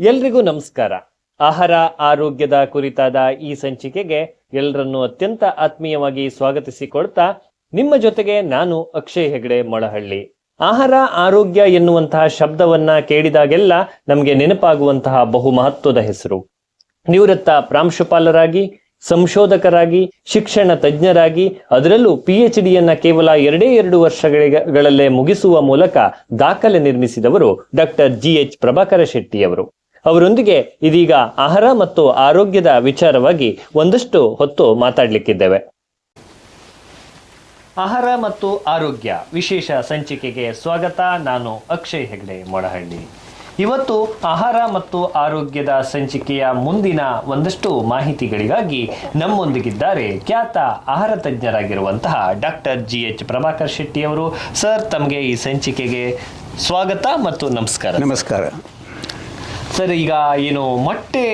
ಎಲ್ರಿಗೂ ನಮಸ್ಕಾರ. ಆಹಾರ, ಆರೋಗ್ಯದ ಕುರಿತಾದ ಈ ಸಂಚಿಕೆಗೆ ಎಲ್ಲರನ್ನು ಅತ್ಯಂತ ಆತ್ಮೀಯವಾಗಿ ಸ್ವಾಗತಿಸಿಕೊಳ್ತಾ ನಿಮ್ಮ ಜೊತೆಗೆ ನಾನು ಅಕ್ಷಯ್ ಹೆಗಡೆ ಮೊಳಹಳ್ಳಿ. ಆಹಾರ, ಆರೋಗ್ಯ ಎನ್ನುವಂತಹ ಶಬ್ದವನ್ನ ಕೇಳಿದಾಗೆಲ್ಲ ನಮಗೆ ನೆನಪಾಗುವಂತಹ ಬಹು ಮಹತ್ವದ ಹೆಸರು. ನಿವೃತ್ತ ಪ್ರಾಂಶುಪಾಲರಾಗಿ, ಸಂಶೋಧಕರಾಗಿ, ಶಿಕ್ಷಣ ತಜ್ಞರಾಗಿ, ಅದರಲ್ಲೂ ಪಿ ಎಚ್ ಡಿಯನ್ನ ಕೇವಲ ಎರಡೇ ಎರಡು ವರ್ಷಗಳಲ್ಲೇ ಮುಗಿಸುವ ಮೂಲಕ ದಾಖಲೆ ನಿರ್ಮಿಸಿದವರು ಡಾಕ್ಟರ್ ಜಿ ಎಚ್ ಪ್ರಭಾಕರ ಶೆಟ್ಟಿಯವರು ಅವರೊಂದಿಗೆ ಇದೀಗ ಆಹಾರ ಮತ್ತು ಆರೋಗ್ಯದ ವಿಚಾರವಾಗಿ ಒಂದಷ್ಟು ಹೊತ್ತು ಮಾತಾಡಲಿಕ್ಕಿದ್ದೇವೆ. ಆಹಾರ ಮತ್ತು ಆರೋಗ್ಯ ವಿಶೇಷ ಸಂಚಿಕೆಗೆ ಸ್ವಾಗತ. ನಾನು ಅಕ್ಷಯ್ ಹೆಗ್ಡೆ ಮೊಳಹಳ್ಳಿ ಇವತ್ತು ಆಹಾರ ಮತ್ತು ಆರೋಗ್ಯದ ಸಂಚಿಕೆಯ ಮುಂದಿನ ಒಂದಷ್ಟು ಮಾಹಿತಿಗಳಿಗಾಗಿ ನಮ್ಮೊಂದಿಗಿದ್ದಾರೆ ಖ್ಯಾತ ಆಹಾರ ತಜ್ಞರಾಗಿರುವಂತಹ doctor G H Prabhakar Shetty ಅವರು. ಸರ್ ತಮಗೆ ಈ ಸಂಚಿಕೆಗೆ ಸ್ವಾಗತ ಮತ್ತು ನಮಸ್ಕಾರ. ನಮಸ್ಕಾರ. ಸರ್, ಈಗ ಏನು ಮೊಟ್ಟೆ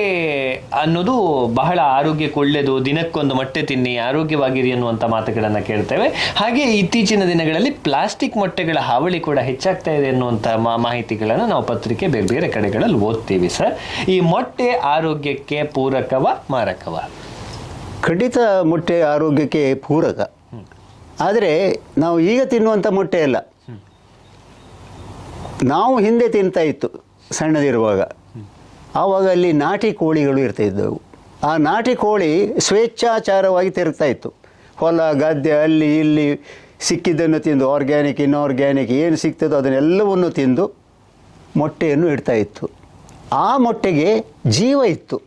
ಅನ್ನೋದು ಬಹಳ ಆರೋಗ್ಯಕ್ಕೆ ಒಳ್ಳೆಯದು ದಿನಕ್ಕೊಂದು ಮೊಟ್ಟೆ ತಿನ್ನಿ, ಆರೋಗ್ಯವಾಗಿರಿ ಅನ್ನುವಂಥ ಮಾತುಗಳನ್ನು ಕೇಳ್ತೇವೆ. ಹಾಗೆ ಇತ್ತೀಚಿನ ದಿನಗಳಲ್ಲಿ ಪ್ಲಾಸ್ಟಿಕ್ ಮೊಟ್ಟೆಗಳ ಹಾವಳಿ ಕೂಡ ಹೆಚ್ಚಾಗ್ತಾ ಇದೆ ಅನ್ನುವಂಥ ಮಾಹಿತಿಗಳನ್ನು ನಾವು ಪತ್ರಿಕೆ ಬೇರೆ ಬೇರೆ ಕಡೆಗಳಲ್ಲಿ ಓದ್ತೀವಿ ಸರ್. ಈ ಮೊಟ್ಟೆ ಆರೋಗ್ಯಕ್ಕೆ ಪೂರಕವ, ಮಾರಕವ? ಖಂಡಿತ ಮೊಟ್ಟೆ ಆರೋಗ್ಯಕ್ಕೆ ಪೂರಕ. ಆದರೆ ನಾವು ಈಗ ತಿನ್ನುವಂಥ ಮೊಟ್ಟೆ ಅಲ್ಲ. ನಾವು ಹಿಂದೆ ತಿಂತಾ ಇತ್ತು ಸಣ್ಣದಿರುವಾಗ. ಆವಾಗ ಅಲ್ಲಿ ನಾಟಿ ಕೋಳಿಗಳು ಇರ್ತಾ ಇದ್ದವು ಆ ನಾಟಿ ಕೋಳಿ ಸ್ವೇಚ್ಛಾಚಾರವಾಗಿ ತಿರುಗ್ತಾ ಇತ್ತು. ಹೊಲ, ಗದ್ದೆ ಅಲ್ಲಿ ಇಲ್ಲಿ ಸಿಕ್ಕಿದ್ದನ್ನು ತಿಂದು ಆರ್ಗ್ಯಾನಿಕ್ ಇನ್ಆರ್ಗ್ಯಾನಿಕ್ ಏನು ಸಿಗ್ತದೋ ಅದನ್ನೆಲ್ಲವನ್ನು ತಿಂದು ಮೊಟ್ಟೆಯನ್ನು ಇಡ್ತಾ ಇತ್ತು. ಆ ಮೊಟ್ಟೆಗೆ ಜೀವ ಇತ್ತು.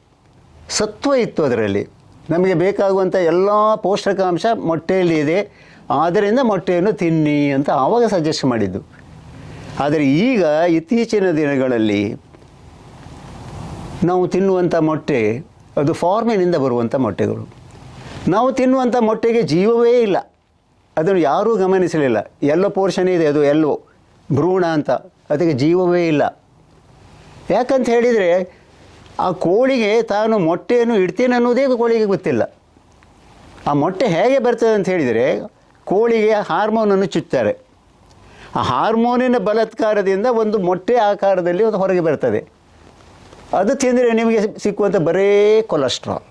ಸತ್ವ ಇತ್ತು ಅದರಲ್ಲಿ. ನಮಗೆ ಬೇಕಾಗುವಂಥ ಎಲ್ಲ ಪೋಷಕಾಂಶ ಮೊಟ್ಟೆಯಲ್ಲಿ ಇದೆ. ಆದ್ದರಿಂದ ಮೊಟ್ಟೆಯನ್ನು ತಿನ್ನಿ ಅಂತ ಆವಾಗ ಸಜೆಸ್ಟ್ ಮಾಡಿದ್ದು. ಆದರೆ ಈಗ ಇತ್ತೀಚಿನ ದಿನಗಳಲ್ಲಿ ನಾವು ತಿನ್ನುವಂಥ ಮೊಟ್ಟೆ ಅದು ಫಾರ್ಮಿನಿಂದ ಬರುವಂಥ ಮೊಟ್ಟೆಗಳು. ನಾವು ತಿನ್ನುವಂಥ ಮೊಟ್ಟೆಗೆ ಜೀವವೇ ಇಲ್ಲ. ಅದನ್ನು ಯಾರೂ ಗಮನಿಸಲಿಲ್ಲ. ಎಲ್ಲೋ ಪೋರ್ಷನ್ ಇದೆ, ಅದು ಎಲ್ಲೋ. ಭ್ರೂಣ ಅಂತ. ಅದಕ್ಕೆ ಜೀವವೇ ಇಲ್ಲ. ಯಾಕಂತ ಹೇಳಿದರೆ, ಆ ಕೋಳಿಗೆ ತಾನು ಮೊಟ್ಟೆಯನ್ನು ಇಡ್ತೇನೆ ಅನ್ನೋದೇ ಕೋಳಿಗೆ ಗೊತ್ತಿಲ್ಲ. ಆ ಮೊಟ್ಟೆ ಹೇಗೆ ಬರ್ತದೆ ಅಂತ ಹೇಳಿದರೆ, ಕೋಳಿಗೆ ಹಾರ್ಮೋನನ್ನು ಚುಚ್ತಾರೆ ಆ ಹಾರ್ಮೋನಿನ ಬಲತ್ಕಾರದಿಂದ ಒಂದು ಮೊಟ್ಟೆ ಆಕಾರದಲ್ಲಿ ಅದು ಹೊರಗೆ ಬರ್ತದೆ. ಅದು ತಿಂದರೆ ನಿಮಗೆ ಸಿಕ್ಕುವಂಥ ಬರೇ ಕೊಲೆಸ್ಟ್ರಾಲ್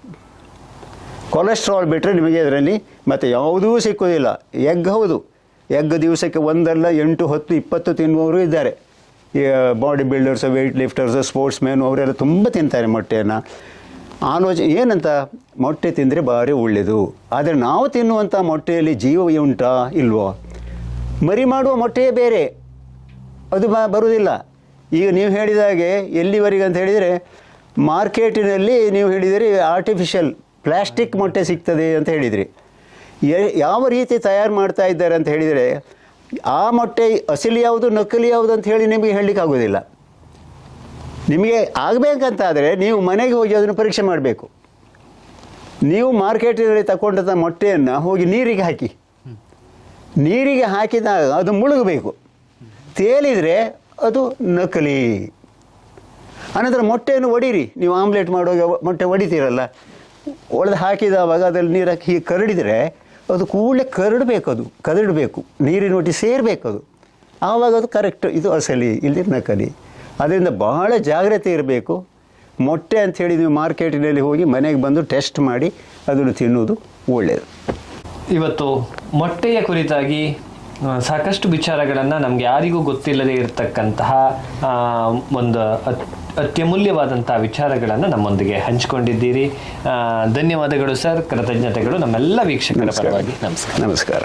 ಕೊಲೆಸ್ಟ್ರಾಲ್ ಬಿಟ್ಟರೆ ನಿಮಗೆ ಅದರಲ್ಲಿ ಮತ್ತು ಯಾವುದೂ ಸಿಕ್ಕುವುದಿಲ್ಲ. ಎಗ್ ಹೌದು. ಎಗ್ ದಿವಸಕ್ಕೆ ಒಂದಲ್ಲ ಎಂಟು, ಹತ್ತು, ಇಪ್ಪತ್ತು ತಿನ್ನುವವರು ಇದ್ದಾರೆ. Body builders weight lifters sportsman ಅವರೆಲ್ಲ ತುಂಬ ತಿಂತಾರೆ ಮೊಟ್ಟೆಯನ್ನು. ಆಲೋಚನೆ ಏನಂತ? ಮೊಟ್ಟೆ ತಿಂದರೆ ಭಾರಿ ಒಳ್ಳೆಯದು ಆದರೆ ನಾವು ತಿನ್ನುವಂಥ ಮೊಟ್ಟೆಯಲ್ಲಿ ಜೀವ ಉಂಟಾ ಇಲ್ವೋ? ಮರಿ ಮಾಡುವ ಮೊಟ್ಟೆಯೇ ಬೇರೆ. ಅದು ಬರುವುದಿಲ್ಲ. ಈಗ ನೀವು ಹೇಳಿದ ಹಾಗೆ ಎಲ್ಲಿವರೆಗೆ ಅಂತ ಹೇಳಿದರೆ ಮಾರ್ಕೆಟಿನಲ್ಲಿ ನೀವು ಹೇಳಿದಿರಿ ಆರ್ಟಿಫಿಷಿಯಲ್ ಪ್ಲಾಸ್ಟಿಕ್ ಮೊಟ್ಟೆ ಸಿಗ್ತದೆ ಅಂತ ಹೇಳಿದಿರಿ. ಯಾವ ರೀತಿ ತಯಾರು ಮಾಡ್ತಾ ಇದ್ದಾರೆ ಅಂತ ಹೇಳಿದರೆ ಆ ಮೊಟ್ಟೆ ಅಸಲಿ ಯಾವುದು, ನಕಲಿ ಯಾವುದು ಅಂತ ಹೇಳಿ ನಿಮಗೆ ಹೇಳಲಿಕ್ಕೆ ಆಗೋದಿಲ್ಲ. ನಿಮಗೆ ಆಗಬೇಕಂತಾದರೆ ನೀವು ಮನೆಗೆ ಹೋಗಿ ಅದನ್ನು ಪರೀಕ್ಷೆ ಮಾಡಬೇಕು. ನೀವು ಮಾರ್ಕೆಟಿನಲ್ಲಿ ತಗೊಂಡಂಥ ಮೊಟ್ಟೆಯನ್ನು ಹೋಗಿ ನೀರಿಗೆ ಹಾಕಿ. ನೀರಿಗೆ ಹಾಕಿದಾಗ ಅದು ಮುಳುಗಬೇಕು. ತೇಲಿದರೆ ಅದು ನಕಲಿ. ಆನಂತರ ಮೊಟ್ಟೆಯನ್ನು ಒಡೀರಿ. ನೀವು ಆಮ್ಲೆಟ್ ಮಾಡುವಾಗ ಮೊಟ್ಟೆ ಒಡಿತೀರಲ್ಲ. ಒಡೆದು ಹಾಕಿದವಾಗ ಅದರಲ್ಲಿ ನೀರು ಹಾಕಿ ಹೀಗೆ ಕರಡಿದರೆ ಅದು ಕೂಡಲೇ ಕರಡಬೇಕು ಅದು. ಕದಡಬೇಕು ನೀರಿನ ಒಟ್ಟಿ ಸೇರಬೇಕು ಅದು ಆವಾಗ ಅದು ಕರೆಕ್ಟ್ ಇದು ಅಸಲಿ, ಇಲ್ಲಿ ನಕಲಿ. ಅದರಿಂದ ಬಹಳ ಜಾಗ್ರತೆ ಇರಬೇಕು. ಮೊಟ್ಟೆ ಅಂಥೇಳಿ ನೀವು ಮಾರ್ಕೆಟಿನಲ್ಲಿ ಹೋಗಿ ಮನೆಗೆ ಬಂದು ಟೆಸ್ಟ್ ಮಾಡಿ ಅದನ್ನು ತಿನ್ನುವುದು ಒಳ್ಳೆಯದು ಇವತ್ತು ಮೊಟ್ಟೆಯ ಕುರಿತಾಗಿ ಸಾಕಷ್ಟು ವಿಚಾರಗಳನ್ನು ನಮ್ಗೆ ಯಾರಿಗೂ ಗೊತ್ತಿಲ್ಲದೆ ಇರತಕ್ಕಂತಹ ಒಂದು ಅತ್- ಅತ್ಯಮೂಲ್ಯವಾದಂತಹ ವಿಚಾರಗಳನ್ನು ನಮ್ಮೊಂದಿಗೆ ಹಂಚಿಕೊಂಡಿದ್ದೀರಿ. ಧನ್ಯವಾದಗಳು ಸರ್. ಕೃತಜ್ಞತೆಗಳು ನಮ್ಮೆಲ್ಲ ವೀಕ್ಷಕರ ಪರವಾಗಿ. ನಮಸ್ಕಾರ. ನಮಸ್ಕಾರ.